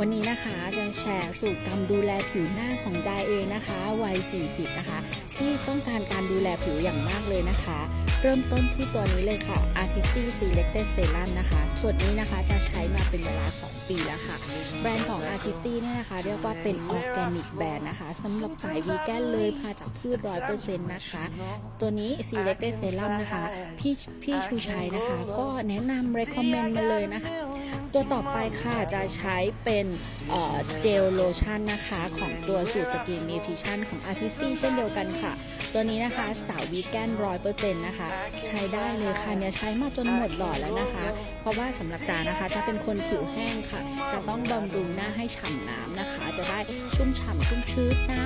วันนี้นะคะจะแชร์สูตรการมดูแลผิวหน้าของจายเองนะคะวัย 40 นะคะ ที่ต้องการการดูแลผิวอย่างมากเลยนะคะ เริ่มต้นที่ตัวนี้เลยค่ะ Artisty Selected Serum นะคะตัวนี้นะคะจะใช้มาเป็นเวลา 2 ปีแล้วค่ะ แบรนด์ของ Artisty เนี่ยนะคะ เรียกว่าเป็นออร์แกนิกแบรนด์นะคะสำหรับสายวีแกนเลยมาจากพืช100%นะคะ ตัวนี้ Selected Serum นะคะ พี่พี่ชูชัยนะคะ ก็แนะนำ recommend มาเลยนะคะ ตัวต่อไปค่ะจะใช้เป็นเจลโลชั่นนะคะ ของตัวสูตรสกินนิวทริชั่นของ a r t i s t เช่นเดียวกันค่ะ ตัวนี้นะคะสาววีแกนร้อยเปอร์เซ็นต์นะคะ ใช้ได้เลยค่ะเนี่ยใช้มาจนหมดหลอดแล้วนะคะ เพราะว่าสำหรับจานะคะจะเป็นคนผิวแห้งค่ะ จะต้องบำรุงหน้าให้ฉ่ำน้ำนะคะ จะได้ชุ่มฉ่ำชุ่มชื้นนะ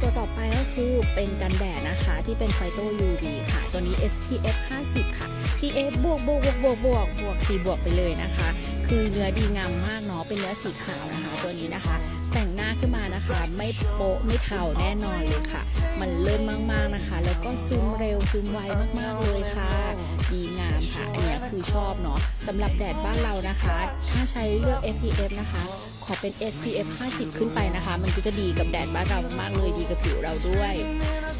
ตัวต่อไปก็คือเป็นกันแดดนะคะ ที่เป็นไฟโต UV ค่ะ ตัวนี้ SPF 50 ค่ะ PF บวกบวกบวกบวกบวกบวก4บวกไปเลยนะคะ คือเนื้อดีงามมากเนาะเป็นเนื้อสีขาวนะคะ ตัวนี้นะคะ แต่งหน้าขึ้นมานะคะ ไม่โป๊ะไม่เทาแน่นอนเลยค่ะ มันเลื่นมากๆนะคะ แล้วก็ซึมเร็วซึมไวมากๆเลยค่ะ ดีงามค่ะ อันนี้คือชอบเนาะสำหรับแดดบ้านเรานะคะ ถ้าใช้เลือก SPF นะคะ ขอเป็น SPF 50 ขึ้นไปนะคะ มันก็จะดีกับแดดบ้านเรามากๆเลยดีกับผิวเราด้วย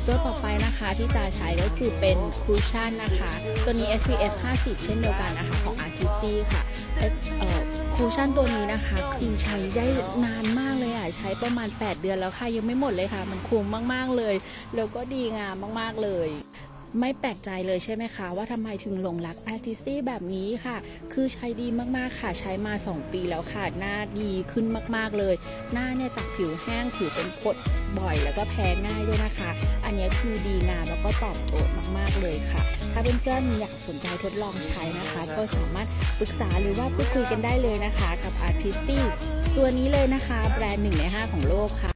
ตัวต่อไปนะคะที่จะใช้ก็คือเป็นคูชั่นนะคะ ตัวนี้ SPF 50 เช่นเดียวกันนะคะของ Artisty ค่ะ S เอ่อคูชั่นตัวนี้นะคะคือใช้ได้นานมากเลยอะใช้ประมาณ 8 เดือนแล้วค่ะยังไม่หมดเลยค่ะ มันคุ้มมากๆเลย แล้วก็ดีงามมากๆเลย ไม่แปลกใจเลยใช่ไหมคะ ว่าทำไมถึงหลงรัก Artisty แบบนี้ค่ะ คือใช้ดีมากๆค่ะใช้มา 2 ปีแล้วค่ะ หน้าดีขึ้นมากๆเลย หน้าเนี่ยจากผิวแห้งผิวเป็นผดบ่อยแล้วก็แพ้ง่ายด้วยนะคะ อันนี้คือดีงามแล้วก็ตอบโจทย์มากๆเลยค่ะ ถ้าเพื่อนๆอยากสนใจทดลองใช้นะคะ ก็สามารถปรึกษาหรือว่าพูดคุยกันได้เลยนะคะ กับ Artisty ตัวนี้เลยนะคะ แบรนด์หนึ่งใน 5 ของโลกค่ะ